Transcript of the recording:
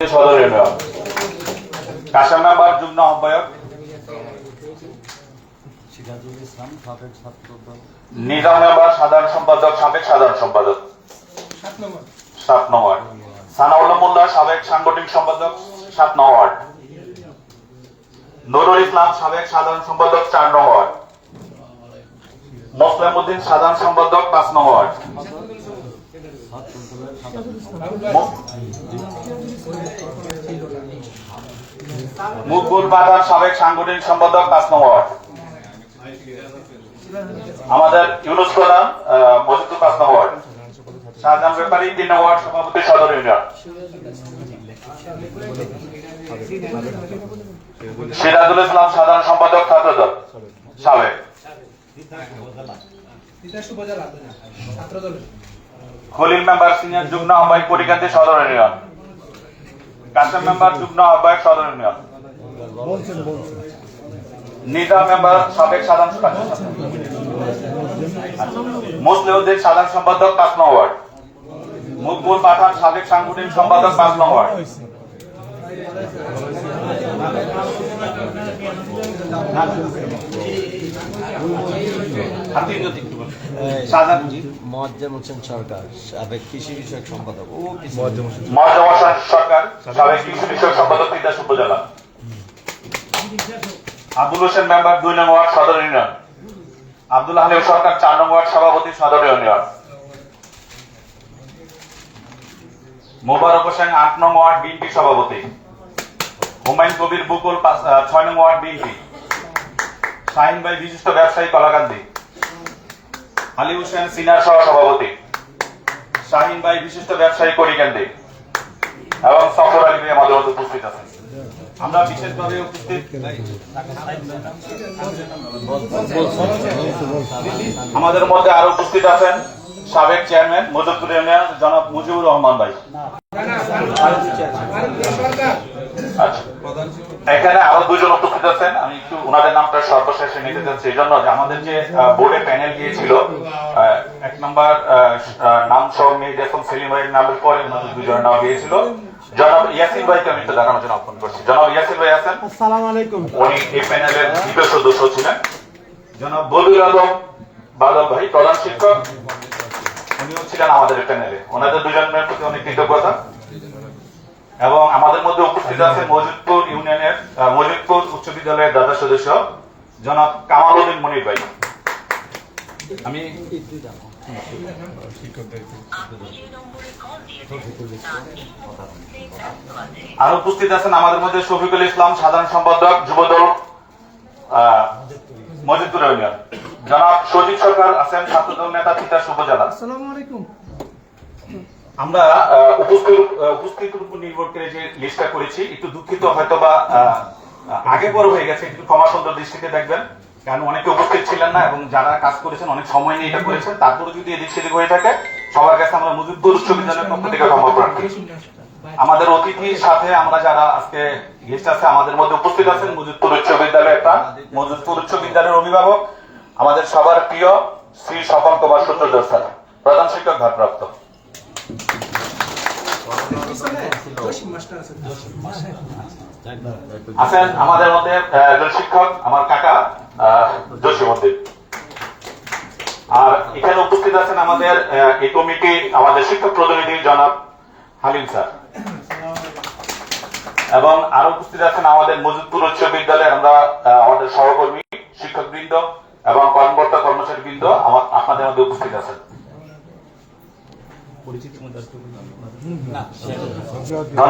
সদর ইউনিয়ন যুগ্ম আহ্বায়ক। সিরাজুল সাবেক ছাত্র দল নিজাম মেম্বার সাধারণ সম্পাদক, সাবেক সাধারণ সম্পাদক। সাত সাবেক সাংগঠনিক সম্পাদক, সাত নম্বর। নুরুল ইসলাম, সাবেক সাধারণ সম্পাদক, চার নম্বর। মোসলেম উদ্দিন সাধারণ সম্পাদক, পাঁচ নম্বর। মুকবুল বাদার সাবেক সাংগঠনিক সম্পাদক পাঁচ নম্বর আমাদের ইউনুস প্রধান আহ, মজিদুর পাঁচ নম্বর শাহজাহান ব্যাপারী তিন নম্বর সভাপতি সদর ইউনিয়ন। সিরাজুল ইসলাম সাধারণ সম্পাদক ছাত্রদল। সাবেক। খলিল মেম্বার সিনিয়র যুগ্ম আহ্বায়ক পরিকান্তি সদর ইউনিয়ন। কাসেম মেম্বার যুগ্ম আহ্বায়ক সদর ইউনিয়ন নিজাম মেম্বার সাবেক সাধারণ মুসলিউদ্দিন সাধারণ সম্পাদক পাঁচ ওয়ার্ড। মুকবুল পাঠান, সাবেক সাংগঠনিক সম্পাদক পাঁচ নম্বর শাহজাহান হোসেন সরকার সাবেক কৃষি বিষয়ক সম্পাদক। ও কৃষি হোসেন। সরকার সাবেক কৃষি বিষয়ক সম্পাদক তিতাস উপজেলা। আবুল হোসেন মেম্বার দুই নং ওয়ার্ড সদর ইউনিয়ন। আব্দুল হালিম সরকার চার নং ওয়ার্ড সভাপতি সদর ইউনিয়ন। মোবারক হোসেন আট নং ওয়ার্ড বিএনপি সভাপতি। হুমায়ুন কবির বুকুল ছয় নং ওয়ার্ড বিএনপি। শাহিন ভাই বিশিষ্ট ব্যবসায়ী কলাকান্দি আলী হোসেন সিনিয়র সহ সভাপতি শাহিন ভাই বিশিষ্ট ব্যবসায়ী করিকান্দি এবং সফর আলী ভাই আমাদের মধ্যে উপস্থিত আছেন। আমরা বিশেষভাবে উপস্থিত আমাদের মধ্যে আরও উপস্থিত আছেন সাবেক চেয়ারম্যান মুজফুর ইউনিয়ন জনাব মুজিবুর রহমান ভাই। এখানে আরও দুজন উপস্থিত আছেন। আমি একটু ওনাদের নামটা সর্বশেষে নিতে চাচ্ছি। এই জন্য যে আমাদের যে বোর্ডে প্যানেল গিয়েছিল এক নম্বর নাম সহ মেয়ে দেখুন সেলিম ভাইয়ের নামের পরে ওনাদের দুজনের নাম গিয়েছিল। জনাব ইয়াসিন ভাইকে আমি একটু জন্য আহ্বান করছি। জনাব ইয়াসিন ভাই আছেন? আসসালামু আলাইকুম। উনি এই প্যানেলের দ্বিতীয় সদস্য ছিলেন। জনাব বলুল আলম বাদল ভাই প্রধান শিক্ষক। উনিও ছিলেন আমাদের প্যানেলে। ওনাদের দুজনের প্রতি অনেক কৃতজ্ঞতা। এবং আমাদের মধ্যে উপস্থিত আছে মজিদপুর ইউনিয়নের মজিদপুর উচ্চ বিদ্যালয়ের দাদা সদস্য জনাব কামাল উদ্দিন মনির ভাই। আমি আর উপস্থিত আছেন আমাদের মধ্যে শফিকুল ইসলাম, সাধারণ সম্পাদক, যুবদল মজিদপুর ইউনিয়ন। জনাব সজিব সরকার আছেন, ছাত্রদল নেতা তিতাস উপজেলা আসসালামু আলাইকুম। আমরা উপস্থিত উপস্থিতির উপর নির্ভর করে যে লিস্টটা করেছি, একটু দুঃখিত হয়তো বা আগে পর হয়ে গেছে একটু ক্ষমা সুন্দর দৃষ্টিতে দেখবেন, কারণ অনেকে উপস্থিত ছিলেন না এবং যারা কাজ করেছেন, অনেক সময় নিয়ে এটা করেছেন তারপরে যদি এদিক সেদিক হয়ে থাকে, সবার কাছে আমরা মুজিবপুর উচ্চ বিদ্যালয়ের পক্ষ থেকে ক্ষমা প্রার্থী। আমাদের অতিথির সাথে আমরা যারা আজকে গেস্ট আছে, আমাদের মধ্যে উপস্থিত আছেন মুজিবপুর উচ্চ বিদ্যালয়ের প্রাণ মুজিবপুর উচ্চ বিদ্যালয়ের অভিভাবক, আমাদের সবার প্রিয় শ্রী স্বপন কুমার সূত্রধর স্যার, প্রধান শিক্ষক ভারপ্রাপ্ত। আছেন আমাদের মধ্যে একজন শিক্ষক, আমার কাকা জসীমদ্দিন আর এখানে উপস্থিত আছেন আমাদের এই কমিটি আমাদের শিক্ষক প্রতিনিধি জনাব হালিম স্যার। এবং আরও উপস্থিত আছেন আমাদের মজিদপুর উচ্চ বিদ্যালয়ের আমরা আমাদের সহকর্মী শিক্ষক বৃন্দ এবং কর্মকর্তা কর্মচারী বৃন্দ আপনাদের মধ্যে উপস্থিত আছেন। পরিচিতি মধ্যে না